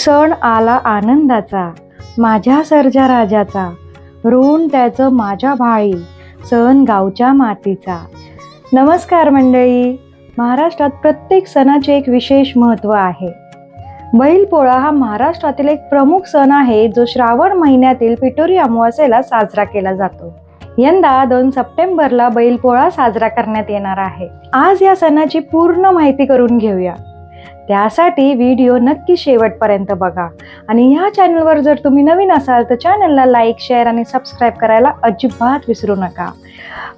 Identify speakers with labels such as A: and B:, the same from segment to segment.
A: सण आला आनंदाचा माझ्या सर्जा राजाचा. ऋण त्याचं माझ्या भाळी सण गावच्या मातीचा. नमस्कार मंडळी महाराष्ट्रात प्रत्येक सणाचे एक विशेष महत्त्व आहे. बैलपोळा हा महाराष्ट्रातील एक प्रमुख सण आहे जो श्रावण महिन्यातील पिठोरी अमावास्येला साजरा केला जातो. यंदा दोन सप्टेंबरला बैलपोळा साजरा करण्यात येणार आहे. आज या सणाची पूर्ण माहिती करून घेऊया. त्यासाठी व्हिडिओ नक्की शेवटपर्यंत बघा. आणि ह्या चॅनलवर जर तुम्ही नवीन असाल तर चॅनलला लाईक शेअर आणि सबस्क्राईब करायला अजिबात विसरू नका.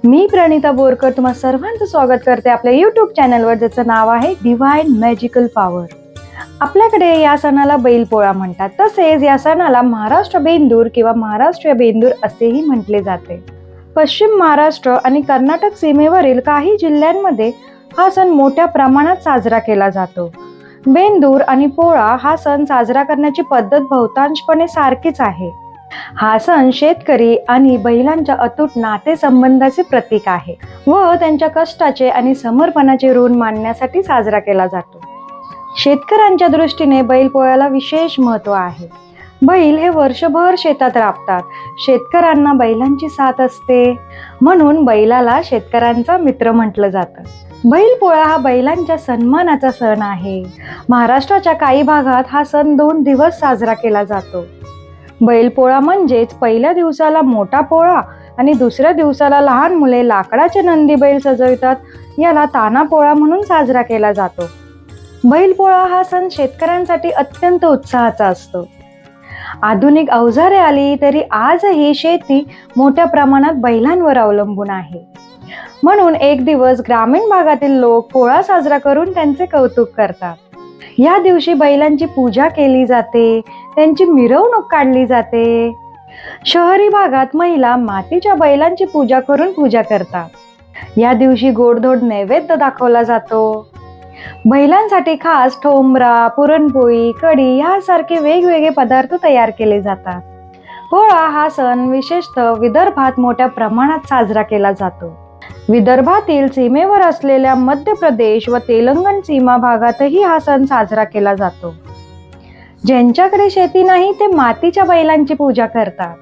A: मी प्रणिता बोरकर तुम्हा सर्वांचं स्वागत करते आपल्या यूट्यूब चॅनलवर ज्याचं नाव आहे डिवाईन मॅजिकल पॉवर आपल्याकडे या सणाला बैलपोळा म्हणतात. तसेच या सणाला महाराष्ट्र बेंदूर किंवा महाराष्ट्रीय बेंदूर असेही म्हटले जाते. पश्चिम महाराष्ट्र आणि कर्नाटक सीमेवरील काही जिल्ह्यांमध्ये हा सण मोठ्या प्रमाणात साजरा केला जातो. बेंदूर आणि पोळा हा सण साजरा करण्याची पद्धत बहुतांशपणे सारखीच आहे. हा सण शेतकरी आणि बैलांच्या अतूट नातेसंबंधाचे प्रतीक आहे व त्यांच्या कष्टाचे आणि समर्पणाचे ऋण मानण्यासाठी साजरा केला जातो. शेतकऱ्यांच्या दृष्टीने बैलपोळ्याला विशेष महत्त्व आहे. बैल हे वर्षभर शेतात राबतात. शेतकऱ्यांना बैलांची साथ असते. म्हणून बैलाला शेतकऱ्यांचा मित्र म्हटलं जातं. बैलपोळा हा बैलांच्या सन्मानाचा सण आहे. महाराष्ट्राच्या काही भागात हा सण दोन दिवस साजरा केला जातो. बैलपोळा म्हणजेच पहिल्या दिवसाला मोठा पोळा आणि दुसऱ्या दिवसाला लहान मुले लाकडाचे नंदी बैल सजवितात याला ताना पोळा म्हणून साजरा केला जातो. बैलपोळा हा सण शेतकऱ्यांसाठी अत्यंत उत्साहाचा असतो. आधुनिक अवजारे आली तरी आजही शेती मोठ्या प्रमाणात बैलांवर अवलंबून आहे. म्हणून एक दिवस ग्रामीण भागातील लोक पोळा साजरा करून त्यांचे कौतुक करतात. या दिवशी बैलांची पूजा केली जाते त्यांची मिरवणूक काढली जाते. शहरी भागात महिला मातीच्या बैलांची पूजा करून पूजा करतात. या दिवशी गोडधोड नैवेद्य दाखवला जातो. बैलांसाठी खास ठोंबरा पुरणपोळी कढी यासारखे वेगवेगळे पदार्थ तयार केले जातात. पोळा हा सण विशेषतः विदर्भात मोठ्या प्रमाणात साजरा केला जातो. विदर्भातील सीमेवर असलेल्या मध्य प्रदेश व तेलंगण सीमा भागातही हा सण साजरा केला जातो. ज्यांच्याकडे शेती नाही ते मातीच्या बैलांची पूजा करतात.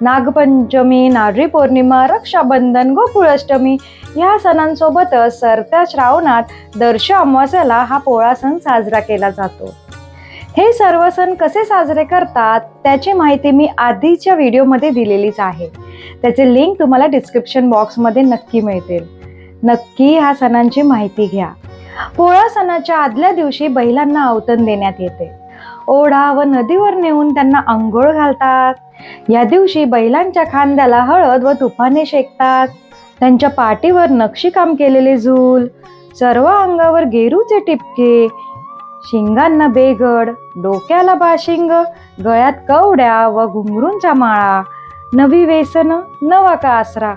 A: नागपंचमी नारळी पौर्णिमा रक्षाबंधन गोकुळाष्टमी या सणांसोबतच सरत्या श्रावणात दर्श अमावास्याला हा पोळा सण साजरा केला जातो. हे सर्व सण कसे साजरे करतात त्याची माहिती मी आधीच्या व्हिडिओमध्ये दिलेलीच आहे. त्याचे लिंक तुम्हाला डिस्क्रिप्शन बॉक्समध्ये नक्की मिळतील. नक्की ह्या सणांची माहिती घ्या. पोळा सणाच्या आदल्या दिवशी बैलांना आवतन देण्यात येते. ओढा व नदीवर नेऊन त्यांना आंघोळ घालतात. या दिवशी बैलांच्या खांद्याला हळद व तुफाने शेकतात. त्यांच्या पाठीवर नक्षीकाम केलेले झूल. सर्व अंगावर गेरूचे टिपके. शिंगांना बेगड डोक्याला बाशिंग. गळ्यात कवड्या व घुंगरूंच्या माळा. नवी वेसन नवा कासरा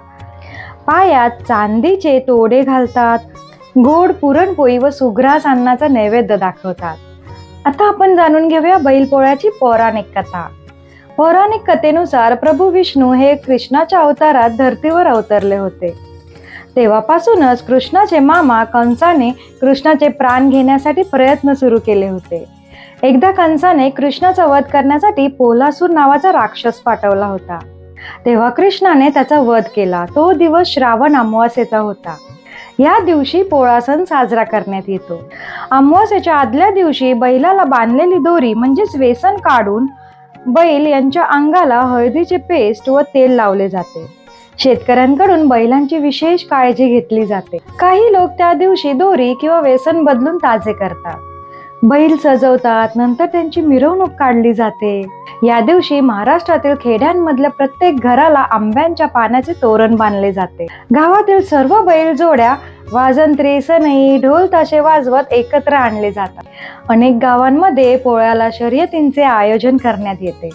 A: पायात चांदीचे तोडे घालतात. गोड पुरणपोळी व सुग्रास अन्नाचा नैवेद्य दाखवतात. आता आपण जाणून घेऊया बैलपोळ्याची पौराणिक कथा. पौराणिक कथेनुसार प्रभू विष्णू हे कृष्णाच्या अवतारात धर्तीवर अवतरले होते. तेव्हापासूनच कृष्णाचे मामा कंसाने कृष्णाचे प्राण घेण्यासाठी प्रयत्न सुरू केले होते. एकदा कंसाने कृष्णाचा वध करण्यासाठी पोलासूर नावाचा राक्षस पाठवला होता. तेव्हा कृष्णाने त्याचा वध केला. तो दिवस श्रावण अमावास्येचा होता. या दिवशी पोळा सण साजरा करण्यात येतो. अमावास्याच्या आदल्या दिवशी बैलाला बांधलेली दोरी म्हणजेच वेसन काढून बैल यांच्या अंगाला हळदीचे पेस्ट व तेल लावले जाते. शेतकऱ्यांकडून बैलांची विशेष काळजी घेतली जाते. काही लोक त्या दिवशी दोरी किंवा वेसन बदलून ताजे करतात. बैल सजवतात नंतर त्यांची मिरवणूक काढली जाते. या दिवशी महाराष्ट्रातील खेड्यांमधल्या प्रत्येक घराला आंब्यांच्या पाण्याचे तोरण बांधले जाते. गावातील सर्व बैल जोड्या वाजंत्री सनई ढोल ताशे वाजवत एकत्र आणले जातात. अनेक गावांमध्ये पोळ्याला शर्यतींचे आयोजन करण्यात येते.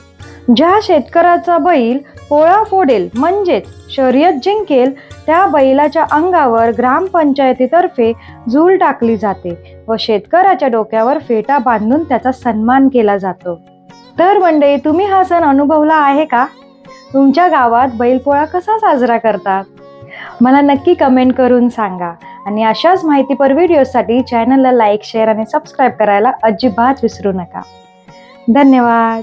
A: ज्या शेतकऱ्याचा बैल पोळा फोडेल म्हणजेच शर्यत जिंकेल त्या बैलाच्या अंगावर ग्रामपंचायतीतर्फे झूल टाकली जाते व शेतकऱ्याच्या डोक्यावर फेटा बांधून त्याचा सन्मान केला जातो. तर मंडळी तुम्ही हा सण अनुभवला आहे का? तुमच्या गावात बैलपोळा कसा साजरा करतात? मला नक्की कमेंट करून सांगा. आणि अशाच माहितीपर व्हिडिओसाठी चॅनलला लाईक शेअर आणि सबस्क्राईब करायला अजिबात विसरू नका. धन्यवाद.